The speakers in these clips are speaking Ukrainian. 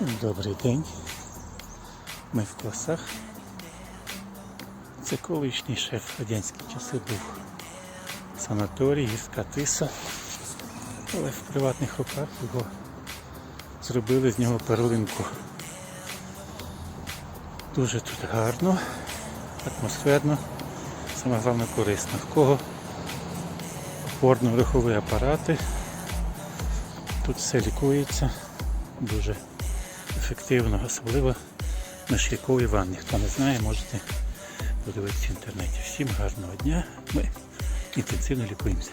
Добрий день. Ми в класах. Це колишній шеф радянські часи був санаторій, гірська тиса. Але в приватних руках його зробили з нього перлинку. Дуже тут гарно, атмосферно, саме головне корисно. В кого опорно-рухові апарати. Тут все лікується дуже ефективно, особливо на шляховій ванні. Хто не знає, можете подивитися в інтернеті. Всім гарного дня. Ми інтенсивно лікуємося.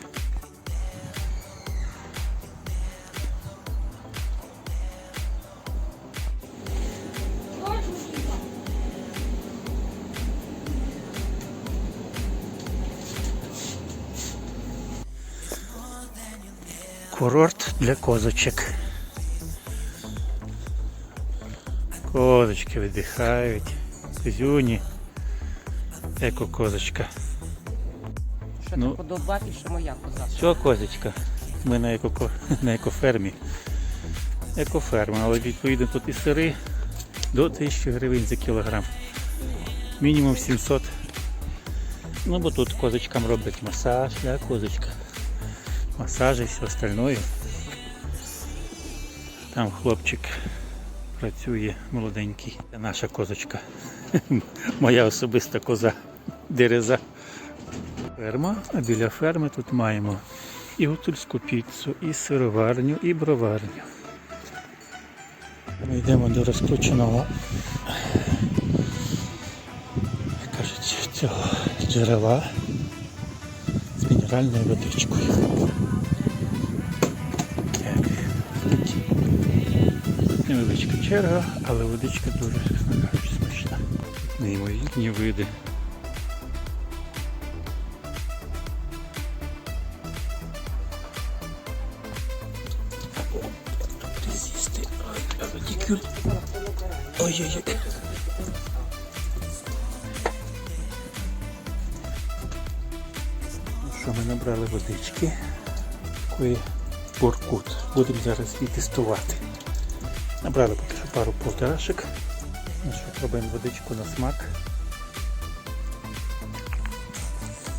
Курорт для козочок. Козочки видихають. Козюні. Еко козочка. Що Ну. подобати, що моя коза. Що козочка? Ми на, еко, на екофермі. Екоферма, але відповідно тут і сири до 1000 гривень за кілограм. Мінімум 700. Ну бо тут козочкам роблять масаж, да, козочка. Масаж і все остальное. Там хлопчик працює молоденький. Це наша козочка. Моя особиста коза дереза. Ферма, а біля ферми тут маємо і гуцульську піцу, і сироварню, і броварню. Ми йдемо до розкрученого кажуть, цього джерела з мінеральною водичкою. Невеличка черга, але водичка дуже чесно кажучи, смачна. Неймовірні види. Ой-ой-ой. Ну що, ми набрали водички. Такої буркут. Будемо зараз її тестувати. Набрали поки що пару полторашек. Ну що, пробуємо водичку на смак.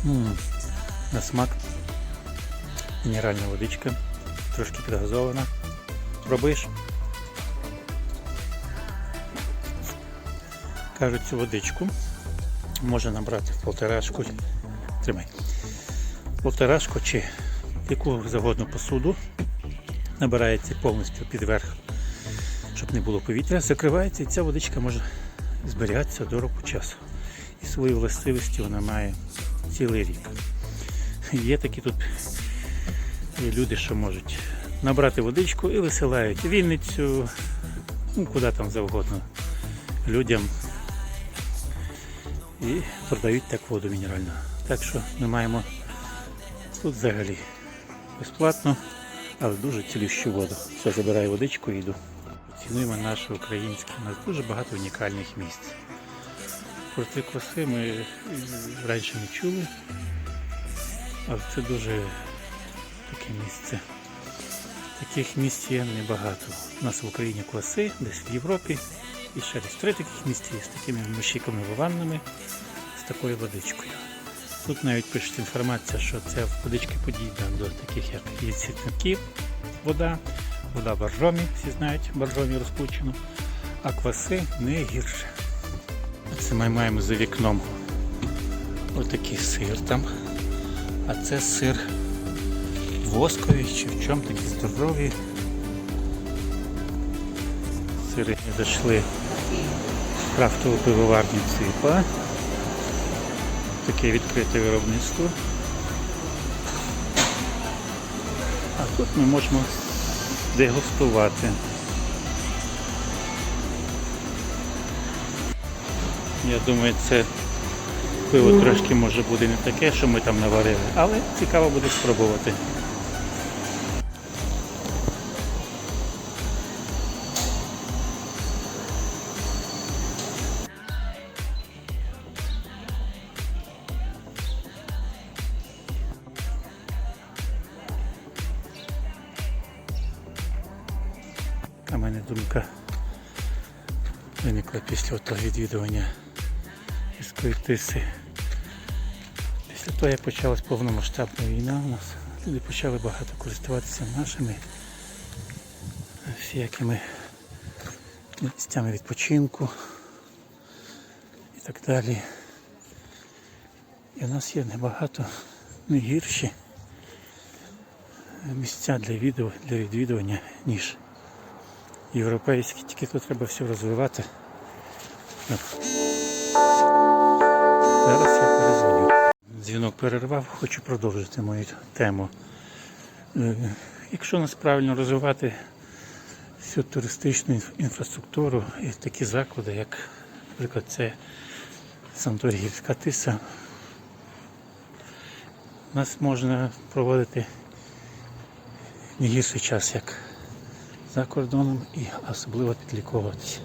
м на смак. Мінеральна водичка. Трошки підгазована. Пробуєш? Кажуть, цю водичку можна набрати в полторашку. Тримай. Полторашку чи яку завгодно посуду. Набирається повністю під верх, щоб не було повітря, закривається і ця водичка може зберігатися до року часу. І свої властивості вона має цілий рік. Є такі тут люди, що можуть набрати водичку і висилають в Вінницю, ну куди там завгодно людям і продають так воду мінеральну. Так що ми маємо тут взагалі безплатно, але дуже цілющу воду. Все, забираю водичку і йду. Цінуємо наше українське. У нас дуже багато унікальних місць. Про ці коси ми раніше не чули, але це дуже таке місце. Таких місць є небагато. У нас в Україні класи, десь в Європі. І ще десь три таких місця є з такими мощиками ваннами, з такою водичкою. Тут навіть пишуть інформація, що ця водичка подібна до таких, як є цвітників, вода, вода боржомі, всі знають, боржомі розпучену, а кваси не гірше. Це ми маємо за вікном отакий сир там. А це сир восковий чи в чому такі здорові. Сири зайшли в крафтову пивоварню ЦИПа. Таке відкрите виробництво. А тут ми можемо дегустувати. Я думаю, це пиво трошки може буде не таке, що ми там наварили, але цікаво буде спробувати. А мене думка виникла після того відвідування гірської тиси. Після того, як почалась повномасштабна війна, у нас люди почали багато користуватися нашими всякими місцями відпочинку і так далі. І у нас є небагато не гірші місця для відео, для відвідування, ніж європейські. Тільки тут треба все розвивати. Зараз я перезвоню. Дзвінок перервав, хочу продовжити мою тему. Е, Якщо нас правильно розвивати всю туристичну інфраструктуру і такі заклади, як, наприклад, це Санторгівська тиса, нас можна проводити не гірший час, як за кордоном і особливо підліковуватися.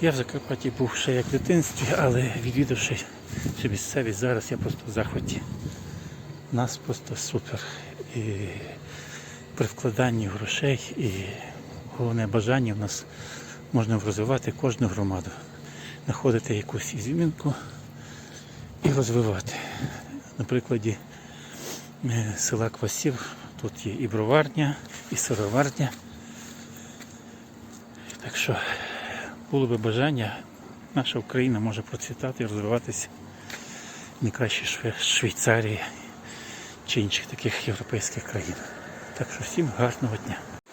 Я в Закарпатті був ще як в дитинстві, але відвідавши цю місцевість зараз, я просто в захваті. Нас просто супер. І при вкладанні грошей і головне бажання в нас можна розвивати кожну громаду, знаходити якусь ізюмінку і розвивати. На прикладі е, села Квасів тут є і броварня, і сироварня. Так що було би бажання, наша Україна може процвітати і розвиватися не краще Швейцарії чи інших таких європейських країн. Так що всім гарного дня.